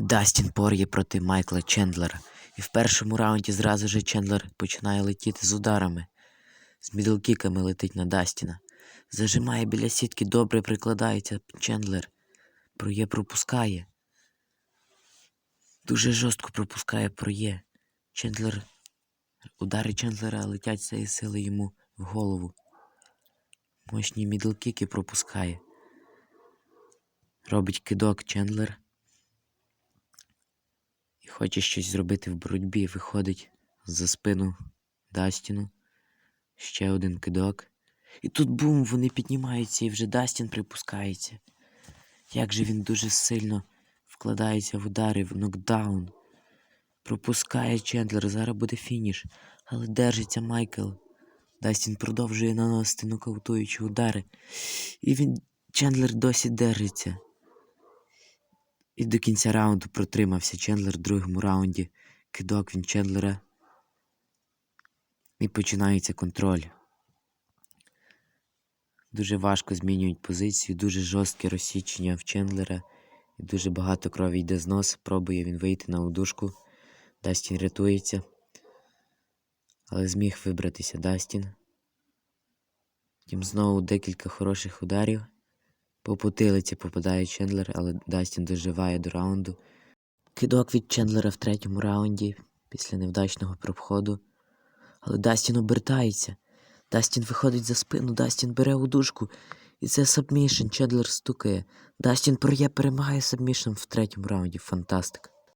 Дастін порє проти Майкла Чендлера. І в першому раунді зразу же Чендлер починає летіти з ударами. З мідлкіками летить на Дастіна. Зажимає біля сітки, добре прикладається Чендлер. Проє пропускає. Дуже жорстко пропускає проє. Чендлер. Удари Чендлера летять цієї сили йому в голову. Мощні мідлкіки пропускає. Робить кидок Чендлер. Хоче щось зробити в боротьбі. Виходить за спину Дастіну. Ще один кидок. І тут бум, вони піднімаються, і вже Дастін припускається. Як же він дуже сильно вкладається в удари, в нокдаун. Пропускає Чендлер, зараз буде фініш. Але держиться Майкл. Дастін продовжує наносити нокаутуючі удари. І він Чендлер досі держиться. І до кінця раунду протримався Чендлер в другому раунді. Кидок він Чендлера. І починається контроль. Дуже важко змінюють позицію, дуже жорстке розсічення в Чендлера. І дуже багато крові йде з носа. Пробує він вийти на удушку. Дастін рятується. Але зміг вибратися Дастін. Потім знову декілька хороших ударів. По потилиці попадає Чендлер, але Дастін доживає до раунду. Кидок від Чендлера в третьому раунді після невдачного проходу. Але Дастін обертається. Дастін виходить за спину, Дастін бере удушку. І це сабмішн, Чендлер стукає. Дастін проє перемагає сабмішн в третьому раунді. Фантастика.